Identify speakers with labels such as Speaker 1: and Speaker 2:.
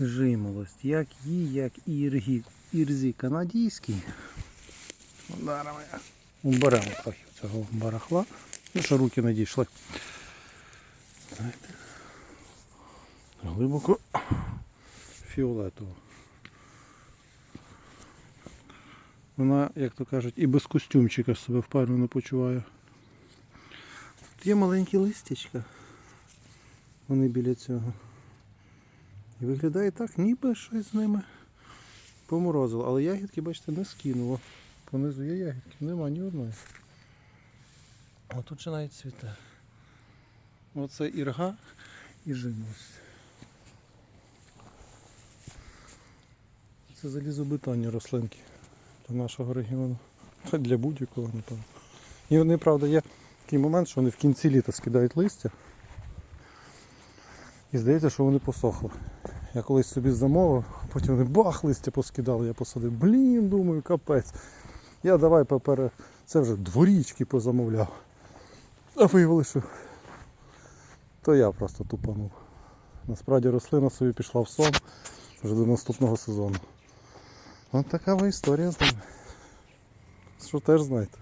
Speaker 1: Жимолость. Як її, як і ірзі канадійський. Зараз ми уберемо трохи цього барахла. Ну, що руки не дійшли. Знаєте. Глибоко фіолетово. Вона, як то кажуть, і без костюмчика себе впевнено почуває. Тут є маленькі листячка. Вони біля цього. І виглядає так, ніби щось з ними поморозило. Але ягідки, бачите, не скинуло. Понизу є ягідки, нема ні одної. А тут ще навіть цвіте. Оце ірга і жимолость. Це залізобетонні рослинки для нашого регіону. Для будь-якого, напевно. І вони, правда, є такий момент, що вони в кінці літа скидають листя. І здається, що вони посохли. Я колись собі замовив, потім вони бах, листя поскидали, я посадив. Блін, думаю, капець. Я давай попере. Це вже дворічки позамовляв. А виявилося, що то я просто тупанув. Насправді рослина собі пішла в сон вже до наступного сезону. Ось така ви історія з ними. Що теж знаєте.